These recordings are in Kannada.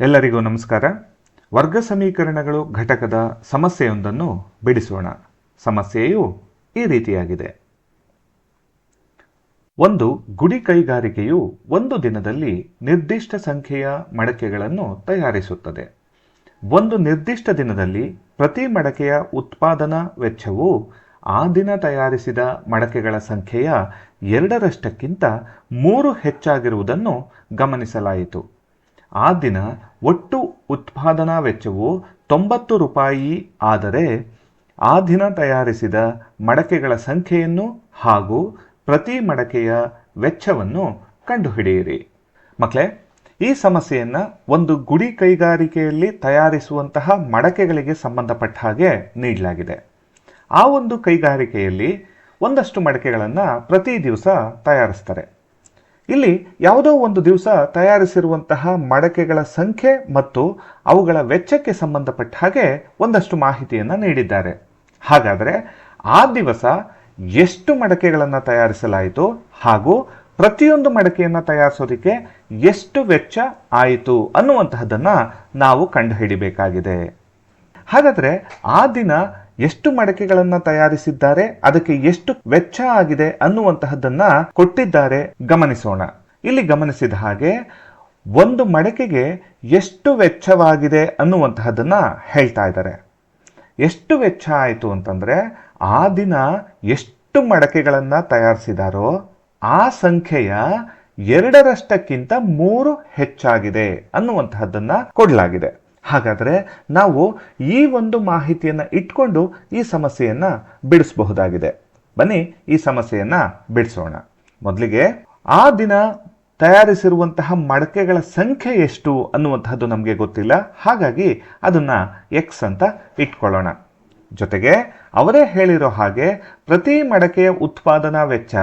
ಎಲ್ಲರಿಗೂ ನಮಸ್ಕಾರ. ವರ್ಗ ಸಮೀಕರಣಗಳು ಘಟಕದ ಸಮಸ್ಯೆಯೊಂದನ್ನು ಬಿಡಿಸೋಣ. ಸಮಸ್ಯೆಯು ಈ ರೀತಿಯಾಗಿದೆ. ಒಂದು ಗುಡಿ ಕೈಗಾರಿಕೆಯು ಒಂದು ದಿನದಲ್ಲಿ ನಿರ್ದಿಷ್ಟ ಸಂಖ್ಯೆಯ ಮಡಕೆಗಳನ್ನು ತಯಾರಿಸುತ್ತದೆ. ಒಂದು ನಿರ್ದಿಷ್ಟ ದಿನದಲ್ಲಿ ಪ್ರತಿ ಮಡಕೆಯ ಉತ್ಪಾದನಾ ವೆಚ್ಚವು ಆ ದಿನ ತಯಾರಿಸಿದ ಮಡಕೆಗಳ ಸಂಖ್ಯೆಯ ಎರಡರಷ್ಟಕ್ಕಿಂತ ಮೂರು ಹೆಚ್ಚಾಗಿರುವುದನ್ನು ಗಮನಿಸಲಾಯಿತು. ಆ ದಿನ ಒಟ್ಟು ಉತ್ಪಾದನಾ ವೆಚ್ಚವು ತೊಂಬತ್ತು ರೂಪಾಯಿ ಆದರೆ ಆ ದಿನ ತಯಾರಿಸಿದ ಮಡಕೆಗಳ ಸಂಖ್ಯೆಯನ್ನು ಹಾಗೂ ಪ್ರತಿ ಮಡಕೆಯ ವೆಚ್ಚವನ್ನು ಕಂಡುಹಿಡಿಯಿರಿ. ಮಕ್ಕಳೇ, ಈ ಸಮಸ್ಯೆಯನ್ನು ಒಂದು ಗುಡಿ ಕೈಗಾರಿಕೆಯಲ್ಲಿ ತಯಾರಿಸುವಂತಹ ಮಡಕೆಗಳಿಗೆ ಸಂಬಂಧಪಟ್ಟ ಹಾಗೆ ನೀಡಲಾಗಿದೆ. ಆ ಒಂದು ಕೈಗಾರಿಕೆಯಲ್ಲಿ ಒಂದಷ್ಟು ಮಡಕೆಗಳನ್ನು ಪ್ರತಿ ದಿವಸ ತಯಾರಿಸ್ತಾರೆ. ಇಲ್ಲಿ ಯಾವುದೋ ಒಂದು ದಿವಸ ತಯಾರಿಸಿರುವಂತಹ ಮಡಕೆಗಳ ಸಂಖ್ಯೆ ಮತ್ತು ಅವುಗಳ ವೆಚ್ಚಕ್ಕೆ ಸಂಬಂಧಪಟ್ಟ ಹಾಗೆ ಒಂದಷ್ಟು ಮಾಹಿತಿಯನ್ನು ನೀಡಿದ್ದಾರೆ. ಹಾಗಾದರೆ ಆ ದಿವಸ ಎಷ್ಟು ಮಡಕೆಗಳನ್ನು ತಯಾರಿಸಲಾಯಿತು ಹಾಗೂ ಪ್ರತಿಯೊಂದು ಮಡಕೆಯನ್ನು ತಯಾರಿಸೋದಕ್ಕೆ ಎಷ್ಟು ವೆಚ್ಚ ಆಯಿತು ಅನ್ನುವಂತಹದ್ದನ್ನು ನಾವು ಕಂಡುಹಿಡಿಬೇಕಾಗಿದೆ. ಹಾಗಾದರೆ ಆ ದಿನ ಎಷ್ಟು ಮಡಕೆಗಳನ್ನು ತಯಾರಿಸಿದ್ದಾರೆ, ಅದಕ್ಕೆ ಎಷ್ಟು ವೆಚ್ಚ ಆಗಿದೆ ಅನ್ನುವಂತಹದ್ದನ್ನ ಕೊಟ್ಟಿದ್ದಾರೆ, ಗಮನಿಸೋಣ. ಇಲ್ಲಿ ಗಮನಿಸಿದ ಹಾಗೆ, ಒಂದು ಮಡಕೆಗೆ ಎಷ್ಟು ವೆಚ್ಚವಾಗಿದೆ ಅನ್ನುವಂತಹದ್ದನ್ನ ಹೇಳ್ತಾ ಇದ್ದಾರೆ. ಎಷ್ಟು ವೆಚ್ಚ ಆಯಿತು ಅಂತಂದ್ರೆ, ಆ ದಿನ ಎಷ್ಟು ಮಡಕೆಗಳನ್ನು ತಯಾರಿಸಿದಾರೋ, ಆ ಸಂಖ್ಯೆಯ ಎರಡರಷ್ಟಕ್ಕಿಂತ ಮೂರು ಹೆಚ್ಚಾಗಿದೆ ಅನ್ನುವಂತಹದ್ದನ್ನ ಕೊಡಲಾಗಿದೆ. ಹಾಗಾದರೆ ನಾವು ಈ ಒಂದು ಮಾಹಿತಿಯನ್ನು ಇಟ್ಕೊಂಡು ಈ ಸಮಸ್ಯೆಯನ್ನು ಬಿಡಿಸಬಹುದಾಗಿದೆ. ಬನ್ನಿ ಈ ಸಮಸ್ಯೆಯನ್ನು ಬಿಡಿಸೋಣ. ಮೊದಲಿಗೆ ಆ ದಿನ ತಯಾರಿಸಿರುವಂತಹ ಮಡಕೆಗಳ ಸಂಖ್ಯೆ ಎಷ್ಟು ಅನ್ನುವಂತಹದ್ದು ನಮಗೆ ಗೊತ್ತಿಲ್ಲ. ಹಾಗಾಗಿ ಅದನ್ನು ಎಕ್ಸ್ ಅಂತ ಇಟ್ಕೊಳ್ಳೋಣ. ಜೊತೆಗೆ ಅವರೇ ಹೇಳಿರೋ ಹಾಗೆ ಪ್ರತಿ ಮಡಕೆಯ ಉತ್ಪಾದನಾ ವೆಚ್ಚ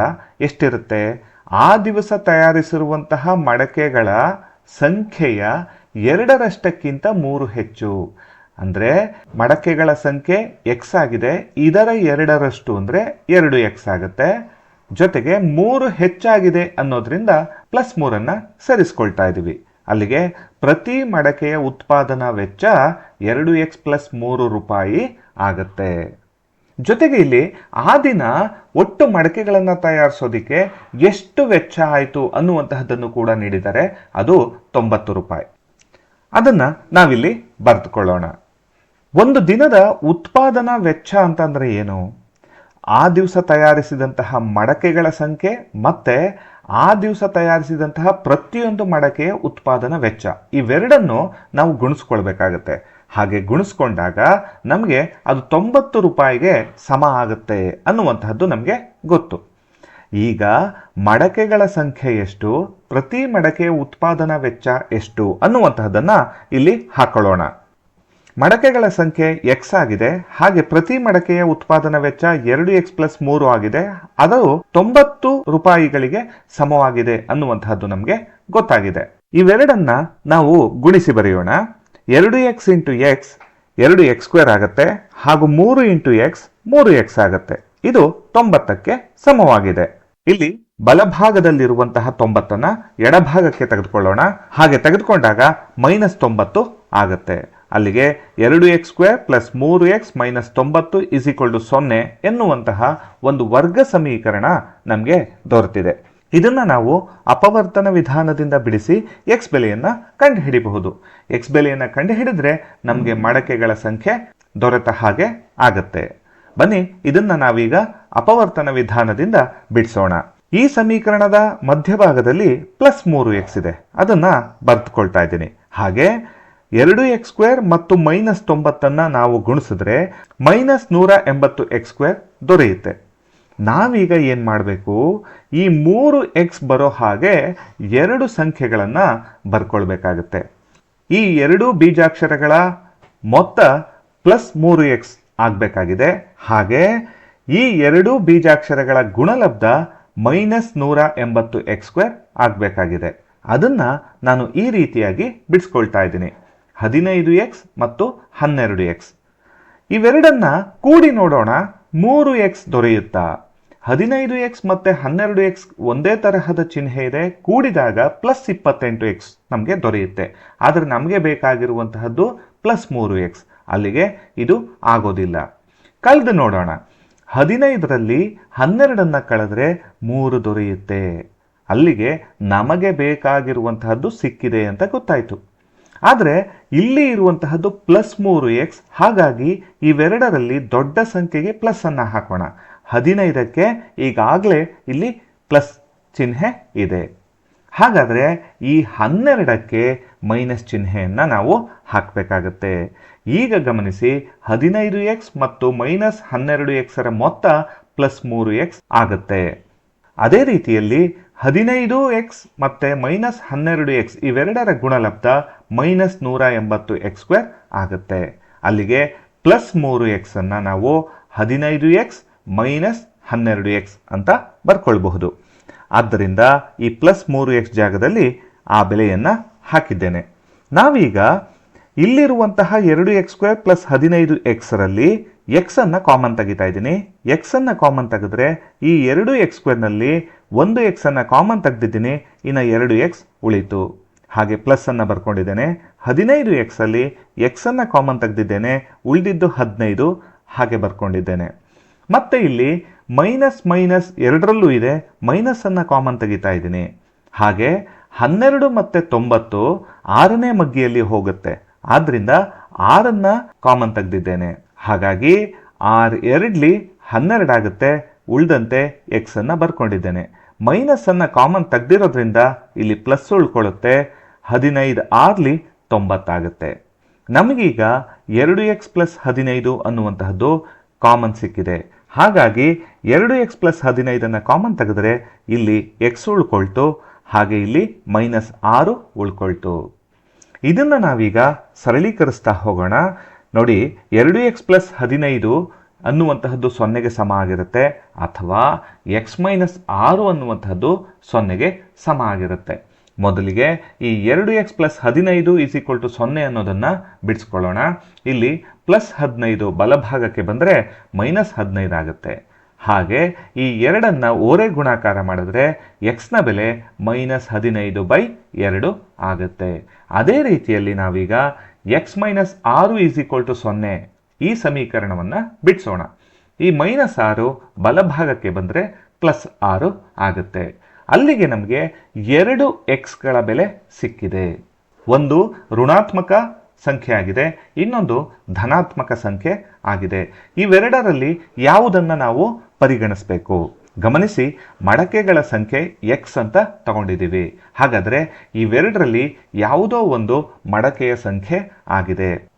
ಎಷ್ಟಿರುತ್ತೆ? ಆ ದಿವಸ ತಯಾರಿಸಿರುವಂತಹ ಮಡಕೆಗಳ ಸಂಖ್ಯೆಯ ಎರಡರಷ್ಟಕ್ಕಿಂತ ಮೂರು ಹೆಚ್ಚು. ಅಂದರೆ ಮಡಕೆಗಳ ಸಂಖ್ಯೆ ಎಕ್ಸ್ ಆಗಿದೆ, ಇದರ ಎರಡರಷ್ಟು ಅಂದರೆ ಎರಡು ಎಕ್ಸ್ ಆಗುತ್ತೆ. ಜೊತೆಗೆ ಮೂರು ಹೆಚ್ಚಾಗಿದೆ ಅನ್ನೋದ್ರಿಂದ ಪ್ಲಸ್ ಮೂರನ್ನು ಸರಿಸ್ಕೊಳ್ತಾ ಇದ್ದೀವಿ ಅಲ್ಲಿಗೆ ಪ್ರತಿ ಮಡಕೆಯ ಉತ್ಪಾದನಾ ವೆಚ್ಚ ಎರಡು ಎಕ್ಸ್ ಪ್ಲಸ್ ಮೂರು ರೂಪಾಯಿ ಆಗುತ್ತೆ. ಜೊತೆಗೆ ಇಲ್ಲಿ ಆ ದಿನ ಒಟ್ಟು ಮಡಕೆಗಳನ್ನು ತಯಾರಿಸೋದಿಕ್ಕೆ ಎಷ್ಟು ವೆಚ್ಚ ಆಯಿತು ಅನ್ನುವಂತಹದ್ದನ್ನು ಕೂಡ ನೀಡಿದ್ದಾರೆ. ಅದು ತೊಂಬತ್ತು ರೂಪಾಯಿ. ಅದನ್ನ ನಾವಿಲ್ಲಿ ಬರೆದುಕೊಳ್ಳೋಣ. ಒಂದು ದಿನದ ಉತ್ಪಾದನಾ ವೆಚ್ಚ ಅಂತಂದ್ರೆ ಏನು? ಆ ದಿವಸ ತಯಾರಿಸಿದಂತಹ ಮಡಕೆಗಳ ಸಂಖ್ಯೆ ಮತ್ತೆ ಆ ದಿವಸ ತಯಾರಿಸಿದಂತಹ ಪ್ರತಿಯೊಂದು ಮಡಕೆಯ ಉತ್ಪಾದನಾ ವೆಚ್ಚ. ಇವೆರಡನ್ನು ನಾವು ಗುಣಿಸ್ಕೊಳ್ಬೇಕಾಗತ್ತೆ. ಹಾಗೆ ಗುಣಿಸ್ಕೊಂಡಾಗ ನಮಗೆ ಅದು ತೊಂಬತ್ತು ರೂಪಾಯಿಗೆ ಸಮ ಆಗುತ್ತೆ ಅನ್ನುವಂತಹದ್ದು ನಮಗೆ ಗೊತ್ತು. ಈಗ ಮಡಕೆಗಳ ಸಂಖ್ಯೆ ಎಷ್ಟು? ಪ್ರತಿ ಮಡಕೆ ಉತ್ಪಾದನಾ ವೆಚ್ಚ ಎಷ್ಟು? ಅನ್ನುವಂತಹದನ್ನ ಇಲ್ಲಿ ಹಾಕೊಳ್ಳೋಣ. ಮಡಕೆಗಳ ಸಂಖ್ಯೆ ಎಕ್ಸ್ ಆಗಿದೆ. ಹಾಗೆ ಪ್ರತಿ ಮಡಕೆಯ ಉತ್ಪಾದನಾ ವೆಚ್ಚ ಎರಡು ಎಕ್ಸ್ ಪ್ಲಸ್ ಮೂರು ಆಗಿದೆ. ಅದು ತೊಂಬತ್ತು ರೂಪಾಯಿಗಳಿಗೆ ಸಮವಾಗಿದೆ ಅನ್ನುವಂತಹದ್ದು ನಮಗೆ ಗೊತ್ತಾಗಿದೆ. ಇವೆರಡನ್ನ ನಾವು ಗುಣಿಸಿ ಬರೆಯೋಣ. ಎರಡು ಎಕ್ಸ್ ಇಂಟು ಎಕ್ಸ್ ಎರಡು ಎಕ್ಸ್ ಸ್ಕ್ವೇರ್ ಆಗುತ್ತೆ. ಹಾಗೂ ಮೂರು ಇಂಟು ಎಕ್ಸ್ ಮೂರು ಎಕ್ಸ್ ಆಗುತ್ತೆ. ಇದು ತೊಂಬತ್ತಕ್ಕೆ ಸಮವಾಗಿದೆ. ಇಲ್ಲಿ ಬಲಭಾಗದಲ್ಲಿರುವಂತಹ ತೊಂಬತ್ತನ್ನ ಎಡಭಾಗಕ್ಕೆ ತೆಗೆದುಕೊಳ್ಳೋಣ. ಹಾಗೆ ತೆಗೆದುಕೊಂಡಾಗ ಮೈನಸ್ ತೊಂಬತ್ತು ಆಗುತ್ತೆ. ಅಲ್ಲಿಗೆ ಎರಡು ಎಕ್ಸ್ ಸ್ಕ್ವೇರ್ ಪ್ಲಸ್ ಮೂರು ಎಕ್ಸ್ ಮೈನಸ್ ತೊಂಬತ್ತು ಇಸ್ ಈಕ್ವಲ್ ಸೊನ್ನೆ ಎನ್ನುವಂತಹ ಒಂದು ವರ್ಗ ಸಮೀಕರಣ ನಮಗೆ ದೊರೆತಿದೆ. ಇದನ್ನ ನಾವು ಅಪವರ್ತನ ವಿಧಾನದಿಂದ ಬಿಡಿಸಿ ಎಕ್ಸ್ ಬೆಲೆಯನ್ನ ಕಂಡುಹಿಡಿಯಬಹುದು ಎಕ್ಸ್ ಬೆಲೆಯನ್ನ ಕಂಡುಹಿಡಿದ್ರೆ ನಮಗೆ ಮಡಕೆಗಳ ಸಂಖ್ಯೆ ದೊರೆತ ಹಾಗೆ ಆಗತ್ತೆ. ಬನ್ನಿ, ಇದನ್ನ ನಾವೀಗ ಅಪವರ್ತನ ವಿಧಾನದಿಂದ ಬಿಡಿಸೋಣ. ಈ ಸಮೀಕರಣದ ಮಧ್ಯಭಾಗದಲ್ಲಿ ಪ್ಲಸ್ ಮೂರು ಎಕ್ಸ್ ಇದೆ. ಅದನ್ನ ಬರೆದುಕೊಳ್ತಾ ಇದ್ದೀನಿ. ಹಾಗೆ, ಎರಡು ಎಕ್ಸ್ ಸ್ಕ್ವೇರ್ ಮತ್ತು ಮೈನಸ್ ತೊಂಬತ್ತನ್ನ ನಾವು ಗುಣಿಸಿದ್ರೆ ಮೈನಸ್ ನೂರ ಎಂಬತ್ತು ಎಕ್ಸ್ ಸ್ಕ್ವೇರ್ ದೊರೆಯುತ್ತೆ. ನಾವೀಗ ಏನು ಮಾಡಬೇಕು? ಈ ಮೂರು ಎಕ್ಸ್ ಬರೋ ಹಾಗೆ ಎರಡು ಸಂಖ್ಯೆಗಳನ್ನು ಬರ್ಕೊಳ್ಬೇಕಾಗುತ್ತೆ. ಈ ಎರಡು ಬೀಜಾಕ್ಷರಗಳ ಮೊತ್ತ ಪ್ಲಸ್ ಮೂರು ಎಕ್ಸ್ ಆಗಬೇಕಾಗಿದೆ. ಹಾಗೆ ಈ ಎರಡು ಬೀಜಾಕ್ಷರಗಳ ಗುಣಲಬ್ಧ ಮೈನಸ್ ನೂರ ಎಂಬತ್ತು ಎಕ್ಸ್ ಸ್ಕ್ವೇರ್ ಆಗಬೇಕಾಗಿದೆ. ಅದನ್ನ ನಾನು ಈ ರೀತಿಯಾಗಿ ಬಿಡಿಸ್ಕೊಳ್ತಾ ಇದ್ದೀನಿ. ಹದಿನೈದು ಎಕ್ಸ್ ಮತ್ತು ಹನ್ನೆರಡು ಎಕ್ಸ್. ಇವೆರಡನ್ನ ಕೂಡಿ ನೋಡೋಣ. ಮೂರು ಎಕ್ಸ್ ದೊರೆಯುತ್ತಾ? ಹದಿನೈದು ಎಕ್ಸ್ ಮತ್ತೆ ಹನ್ನೆರಡು ಎಕ್ಸ್ ಒಂದೇ ತರಹದ ಚಿಹ್ನೆ ಇದೆ. ಕೂಡಿದಾಗ ಪ್ಲಸ್ ಇಪ್ಪತ್ತೆಂಟು ಎಕ್ಸ್ ನಮಗೆ ದೊರೆಯುತ್ತೆ. ಆದರೆ ನಮಗೆ ಬೇಕಾಗಿರುವಂತಹದ್ದು ಪ್ಲಸ್ ಮೂರು ಎಕ್ಸ್. ಅಲ್ಲಿಗೆ ಇದು ಆಗೋದಿಲ್ಲ. ಕಳೆದು ನೋಡೋಣ. ಹದಿನೈದರಲ್ಲಿ ಹನ್ನೆರಡನ್ನು ಕಳೆದ್ರೆ ಮೂರು ದೊರೆಯುತ್ತೆ. ಅಲ್ಲಿಗೆ ನಮಗೆ ಬೇಕಾಗಿರುವಂತಹದ್ದು ಸಿಕ್ಕಿದೆ ಅಂತ ಗೊತ್ತಾಯಿತು. ಆದರೆ ಇಲ್ಲಿ ಇರುವಂತಹದ್ದು ಪ್ಲಸ್ ಮೂರು ಎಕ್ಸ್ ಹಾಗಾಗಿ ಇವೆರಡರಲ್ಲಿ ದೊಡ್ಡ ಸಂಖ್ಯೆಗೆ ಪ್ಲಸ್ ಅನ್ನು ಹಾಕೋಣ. ಹದಿನೈದಕ್ಕೆ ಈಗಾಗಲೇ ಇಲ್ಲಿ ಪ್ಲಸ್ ಚಿಹ್ನೆ ಇದೆ. ಹಾಗಾದರೆ ಈ ಹನ್ನೆರಡಕ್ಕೆ ಮೈನಸ್ ಚಿಹ್ನೆಯನ್ನು ನಾವು ಹಾಕಬೇಕಾಗತ್ತೆ. ಈಗ ಗಮನಿಸಿ ಹದಿನೈದು ಎಕ್ಸ್ ಮತ್ತು ಮೈನಸ್ ಹನ್ನೆರಡು ಎಕ್ಸರ ಮೊತ್ತ ಪ್ಲಸ್ ಮೂರು ಎಕ್ಸ್ ಆಗುತ್ತೆ. ಅದೇ ರೀತಿಯಲ್ಲಿ ಹದಿನೈದು ಎಕ್ಸ್ ಮತ್ತು ಮೈನಸ್ ಹನ್ನೆರಡು ಎಕ್ಸ್ ಇವೆರಡರ ಗುಣಲಬ್ಧ ಮೈನಸ್ ನೂರ ಎಂಬತ್ತು ಎಕ್ಸ್ ಸ್ಕ್ವೇರ್ ಆಗುತ್ತೆ. ಅಲ್ಲಿಗೆ ಪ್ಲಸ್ ಮೂರು ಎಕ್ಸನ್ನು ನಾವು ಹದಿನೈದು ಎಕ್ಸ್ ಮೈನಸ್ ಹನ್ನೆರಡು ಎಕ್ಸ್ ಅಂತ ಬರ್ಕೊಳ್ಬಹುದು. ಆದ್ದರಿಂದ ಈ ಪ್ಲಸ್ ಮೂರು ಎಕ್ಸ್ ಜಾಗದಲ್ಲಿ ಆ ಬೆಲೆಯನ್ನು ಹಾಕಿದ್ದೇನೆ. ನಾವೀಗ ಇಲ್ಲಿರುವಂತಹ ಎರಡು ಎಕ್ಸ್ ಸ್ಕ್ವೇರ್ ಪ್ಲಸ್ ಹದಿನೈದು ಎಕ್ಸರಲ್ಲಿ ಎಕ್ಸನ್ನು ಕಾಮನ್ ತೆಗಿತಾ ಇದ್ದೀನಿ. ಎಕ್ಸನ್ನು ಕಾಮನ್ ತೆಗೆದ್ರೆ ಈ ಎರಡು ಎಕ್ಸ್ ಸ್ಕ್ವೇರ್ನಲ್ಲಿ ಒಂದು ಎಕ್ಸನ್ನು ಕಾಮನ್ ತೆಗೆದಿದ್ದೀನಿ. ಇನ್ನು ಎರಡು ಎಕ್ಸ್ ಉಳಿತು. ಹಾಗೆ ಪ್ಲಸ್ ಅನ್ನ ಬರ್ಕೊಂಡಿದ್ದೇನೆ. ಹದಿನೈದು ಎಕ್ಸಲ್ಲಿ ಎಕ್ಸನ್ನು ಕಾಮನ್ ತೆಗೆದಿದ್ದೇನೆ. ಉಳಿದಿದ್ದು ಹದಿನೈದು, ಹಾಗೆ ಬರ್ಕೊಂಡಿದ್ದೇನೆ. ಮತ್ತೆ ಇಲ್ಲಿ ಮೈನಸ್ ಮೈನಸ್ ಎರಡರಲ್ಲೂ ಇದೆ, ಮೈನಸ್ ಅನ್ನು ಕಾಮನ್ ತೆಗಿತಾ ಇದ್ದೀನಿ. ಹಾಗೆ ಹನ್ನೆರಡು ಮತ್ತೆ ತೊಂಬತ್ತು ಆರನೇ ಮಗ್ಗಿಯಲ್ಲಿ ಹೋಗುತ್ತೆ. ಆದ್ದರಿಂದ ಆರನ್ನು ಕಾಮನ್ ತೆಗೆದಿದ್ದೇನೆ. ಹಾಗಾಗಿ ಆರ್ ಎರಡ್ಲಿ ಹನ್ನೆರಡಾಗುತ್ತೆ ಉಳಿದಂತೆ ಎಕ್ಸ್ ಅನ್ನು ಬರ್ಕೊಂಡಿದ್ದೇನೆ. ಮೈನಸ್ ಅನ್ನು ಕಾಮನ್ ತೆಗ್ದಿರೋದ್ರಿಂದ ಇಲ್ಲಿ ಪ್ಲಸ್ ಉಳ್ಕೊಳ್ಳುತ್ತೆ, ಹದಿನೈದು ಆರ್ಲಿ ತೊಂಬತ್ತಾಗುತ್ತೆ. ನಮಗೀಗ ಎರಡು ಎಕ್ಸ್ ಪ್ಲಸ್ ಹದಿನೈದು ಅನ್ನುವಂತಹದ್ದು ಕಾಮನ್ ಸಿಕ್ಕಿದೆ. ಹಾಗಾಗಿ ಎರಡು ಎಕ್ಸ್ ಪ್ಲಸ್ ಹದಿನೈದನ್ನು ಕಾಮನ್ ತೆಗೆದರೆ ಇಲ್ಲಿ ಎಕ್ಸ್ ಉಳ್ಕೊಳ್ತು, ಹಾಗೆ ಇಲ್ಲಿ ಮೈನಸ್ ಆರು ಉಳ್ಕೊಳ್ತು. ಇದನ್ನು ನಾವೀಗ ಸರಳೀಕರಿಸ್ತಾ ಹೋಗೋಣ. ನೋಡಿ, ಎರಡು ಎಕ್ಸ್ ಪ್ಲಸ್ ಹದಿನೈದು ಅನ್ನುವಂತಹದ್ದು ಸೊನ್ನೆಗೆ ಸಮ ಆಗಿರುತ್ತೆ, ಅಥವಾ ಎಕ್ಸ್ ಮೈನಸ್ ಆರು ಅನ್ನುವಂತಹದ್ದು ಸೊನ್ನೆಗೆ ಸಮ ಆಗಿರುತ್ತೆ. ಮೊದಲಿಗೆ ಈ ಎರಡು ಎಕ್ಸ್ ಪ್ಲಸ್ ಹದಿನೈದು ಈಸ್ ಈಕ್ವಲ್ ಟು ಸೊನ್ನೆ ಅನ್ನೋದನ್ನು ಬಿಡಿಸ್ಕೊಳ್ಳೋಣ. ಇಲ್ಲಿ ಪ್ಲಸ್ ಹದಿನೈದು ಬಲಭಾಗಕ್ಕೆ ಬಂದರೆ ಮೈನಸ್ ಹದಿನೈದು ಆಗುತ್ತೆ. ಹಾಗೆ ಈ ಎರಡನ್ನು ಓರೆ ಗುಣಾಕಾರ ಮಾಡಿದ್ರೆ ಎಕ್ಸ್ನ ಬೆಲೆ ಮೈನಸ್ ಹದಿನೈದು ಬೈ ಎರಡು ಆಗುತ್ತೆ. ಅದೇ ರೀತಿಯಲ್ಲಿ ನಾವೀಗ ಎಕ್ಸ್ ಮೈನಸ್ ಆರು ಈಸ್ ಈಕ್ವಲ್ ಟು ಸೊನ್ನೆ ಈ ಸಮೀಕರಣವನ್ನು ಬಿಡಿಸೋಣ. ಈ ಮೈನಸ್ ಆರು ಬಲಭಾಗಕ್ಕೆ ಬಂದರೆ ಪ್ಲಸ್ ಆರು ಆಗುತ್ತೆ. ಅಲ್ಲಿಗೆ ನಮಗೆ ಎರಡು ಎಕ್ಸ್ಗಳ ಬೆಲೆ ಸಿಕ್ಕಿದೆ. ಒಂದು ಋಣಾತ್ಮಕ ಸಂಖ್ಯೆ ಆಗಿದೆ, ಇನ್ನೊಂದು ಧನಾತ್ಮಕ ಸಂಖ್ಯೆ ಆಗಿದೆ. ಇವೆರಡರಲ್ಲಿ ಯಾವುದನ್ನು ನಾವು ಪರಿಗಣಿಸಬೇಕು? ಗಮನಿಸಿ, ಮಡಕೆಗಳ ಸಂಖ್ಯೆ ಎಕ್ಸ್ ಅಂತ ತಗೊಂಡಿದ್ದೀವಿ. ಹಾಗಾದರೆ ಇವೆರಡರಲ್ಲಿ ಯಾವುದೋ ಒಂದು ಮಡಕೆಯ ಸಂಖ್ಯೆ ಆಗಿದೆ.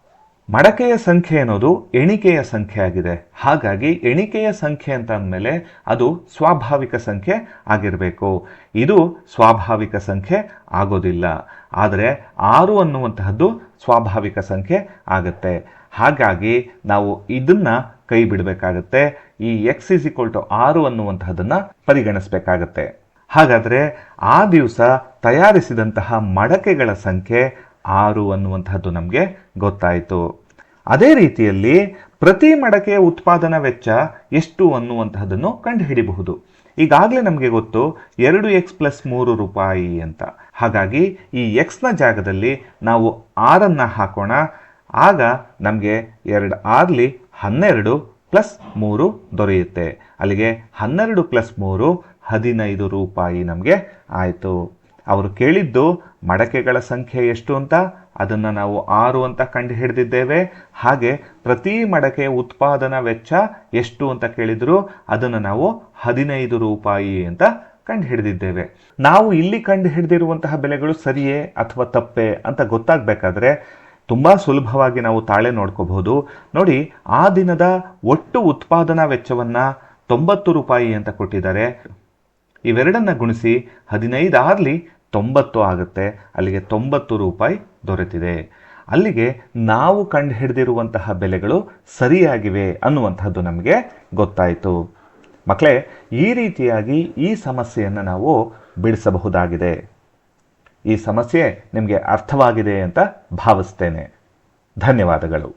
ಮಡಕೆಯ ಸಂಖ್ಯೆ ಅನ್ನೋದು ಎಣಿಕೆಯ ಸಂಖ್ಯೆ ಆಗಿದೆ. ಹಾಗಾಗಿ ಎಣಿಕೆಯ ಸಂಖ್ಯೆ ಅಂತ ಅಂದಮೇಲೆ ಅದು ಸ್ವಾಭಾವಿಕ ಸಂಖ್ಯೆ ಆಗಿರಬೇಕು. ಇದು ಸ್ವಾಭಾವಿಕ ಸಂಖ್ಯೆ ಆಗೋದಿಲ್ಲ. ಆದರೆ ಆರು ಅನ್ನುವಂತಹದ್ದು ಸ್ವಾಭಾವಿಕ ಸಂಖ್ಯೆ ಆಗುತ್ತೆ. ಹಾಗಾಗಿ ನಾವು ಇದನ್ನ ಕೈ ಬಿಡಬೇಕಾಗತ್ತೆ. ಈ ಎಕ್ಸ್ ಇಸ್ ಈಕ್ವಲ್ ಟು ಆರು ಅನ್ನುವಂತಹದನ್ನ ಪರಿಗಣಿಸಬೇಕಾಗತ್ತೆ. ಹಾಗಾದರೆ ಆ ದಿವಸ ತಯಾರಿಸಿದಂತಹ ಮಡಕೆಗಳ ಸಂಖ್ಯೆ ಆರು ಅನ್ನುವಂತಹದ್ದು ನಮಗೆ ಗೊತ್ತಾಯಿತು. ಅದೇ ರೀತಿಯಲ್ಲಿ ಪ್ರತಿ ಮಡಕೆಯ ಉತ್ಪಾದನಾ ವೆಚ್ಚ ಎಷ್ಟು ಅನ್ನುವಂತಹದನ್ನು ಕಂಡುಹಿಡಿಬಹುದು. ಈಗಾಗಲೇ ನಮಗೆ ಗೊತ್ತು ಎರಡು ಎಕ್ಸ್ ಪ್ಲಸ್ ಮೂರು ರೂಪಾಯಿ ಅಂತ. ಹಾಗಾಗಿ ಈ ಎಕ್ಸ್ನ ಜಾಗದಲ್ಲಿ ನಾವು ಆರನ್ನು ಹಾಕೋಣ. ಆಗ ನಮಗೆ ಎರಡು ಆರ್ಲಿ ಹನ್ನೆರಡು ಪ್ಲಸ್ ಮೂರು ದೊರೆಯುತ್ತೆ. ಅಲ್ಲಿಗೆ ಹನ್ನೆರಡು ಪ್ಲಸ್ ಮೂರು ಹದಿನೈದು ರೂಪಾಯಿ ನಮಗೆ ಆಯಿತು. ಅವರು ಕೇಳಿದ್ದು, ಮಡಕೆಗಳ ಸಂಖ್ಯೆ ಎಷ್ಟು ಅಂತ? ಅದನ್ನು ನಾವು ಆರು ಅಂತ ಕಂಡು ಹಿಡಿದಿದ್ದೇವೆ. ಹಾಗೆ ಪ್ರತಿ ಮಡಕೆ ಉತ್ಪಾದನಾ ವೆಚ್ಚ ಎಷ್ಟು ಅಂತ ಕೇಳಿದ್ರು, ಅದನ್ನು ನಾವು ಹದಿನೈದು ರೂಪಾಯಿ ಅಂತ ಕಂಡು ಹಿಡಿದಿದ್ದೇವೆ. ನಾವು ಇಲ್ಲಿ ಕಂಡು ಹಿಡಿದಿರುವಂತಹ ಬೆಲೆಗಳು ಸರಿಯೇ ಅಥವಾ ತಪ್ಪೆ ಅಂತ ಗೊತ್ತಾಗಬೇಕಾದ್ರೆ ತುಂಬ ಸುಲಭವಾಗಿ ನಾವು ತಾಳೆ ನೋಡ್ಕೋಬಹುದು. ನೋಡಿ, ಆ ದಿನದ ಒಟ್ಟು ಉತ್ಪಾದನಾ ವೆಚ್ಚವನ್ನು ತೊಂಬತ್ತು ರೂಪಾಯಿ ಅಂತ ಕೊಟ್ಟಿದ್ದಾರೆ. ಇವೆರಡನ್ನ ಗುಣಿಸಿ ಹದಿನೈದು ಆರ್ಲಿ ತೊಂಬತ್ತು ಆಗುತ್ತೆ, ಅಲ್ಲಿಗೆ ತೊಂಬತ್ತು ರೂಪಾಯಿ ದೊರೆತಿದೆ. ಅಲ್ಲಿಗೆ ನಾವು ಕಂಡು ಹಿಡಿದಿರುವಂತಹ ಬೆಲೆಗಳು ಸರಿಯಾಗಿವೆ ಅನ್ನುವಂಥದ್ದು ನಮಗೆ ಗೊತ್ತಾಯಿತು. ಮಕ್ಕಳೇ ಈ ರೀತಿಯಾಗಿ ಈ ಸಮಸ್ಯೆಯನ್ನು ನಾವು ಬಿಡಿಸಬಹುದಾಗಿದೆ ಈ ಸಮಸ್ಯೆ ನಿಮಗೆ ಅರ್ಥವಾಗಿದೆ ಅಂತ ಭಾವಿಸ್ತೇನೆ. ಧನ್ಯವಾದಗಳು.